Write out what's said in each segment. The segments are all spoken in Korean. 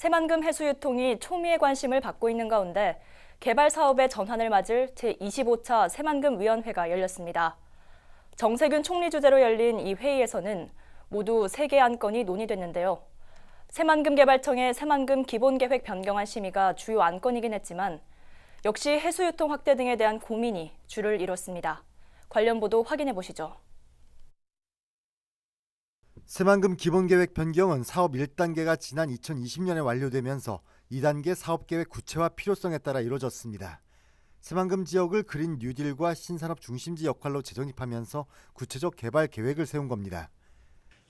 새만금 해수 유통이 초미의 관심을 받고 있는 가운데 개발 사업의 전환을 맞을 제25차 새만금 위원회가 열렸습니다. 정세균 총리 주재로 열린 이 회의에서는 모두 3개 안건이 논의됐는데요. 새만금 개발청의 새만금 기본계획 변경안 심의가 주요 안건이긴 했지만 역시 해수유통 확대 등에 대한 고민이 줄을 이뤘습니다. 관련 보도 확인해 보시죠. 새만금 기본계획 변경은 사업 1단계가 지난 2020년에 완료되면서 2단계 사업계획 구체화 필요성에 따라 이루어졌습니다. 새만금 지역을 그린 뉴딜과 신산업 중심지 역할로 재정립하면서 구체적 개발 계획을 세운 겁니다.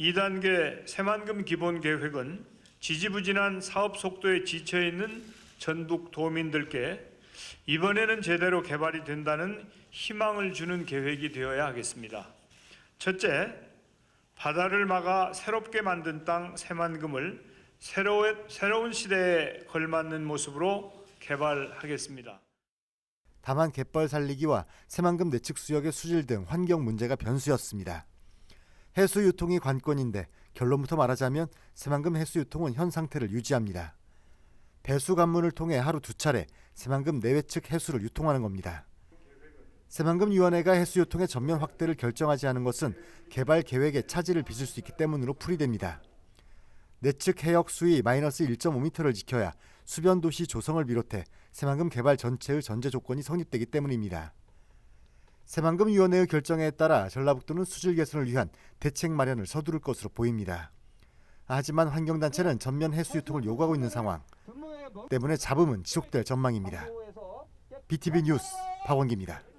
2단계 새만금 기본 계획은 지지부진한 사업 속도에 지쳐 있는 전북 도민들께 이번에는 제대로 개발이 된다는 희망을 주는 계획이 되어야 하겠습니다. 첫째, 바다를 막아 새롭게 만든 땅 새만금을 새로운, 새로운 시대에 걸맞는 모습으로 개발하겠습니다. 다만 갯벌 살리기와 새만금 내측 수역의 수질 등 환경 문제가 변수였습니다. 해수 유통이 관건인데 결론부터 말하자면 새만금 해수 유통은 현 상태를 유지합니다. 배수 관문을 통해 하루 두 차례 새만금 내외 측 해수를 유통하는 겁니다. 새만금 위원회가 해수 유통의 전면 확대를 결정하지 않은 것은 개발 계획에 차질을 빚을 수 있기 때문으로 풀이됩니다. 내측 해역 수위 마이너스 1.5m를 지켜야 수변 도시 조성을 비롯해 새만금 개발 전체의 전제 조건이 성립되기 때문입니다. 새만금 위원회의 결정에 따라 전라북도는 수질 개선을 위한 대책 마련을 서두를 것으로 보입니다. 하지만 환경단체는 전면 해수 유통을 요구하고 있는 상황 때문에 잡음은 지속될 전망입니다. BTV 뉴스 박원기입니다.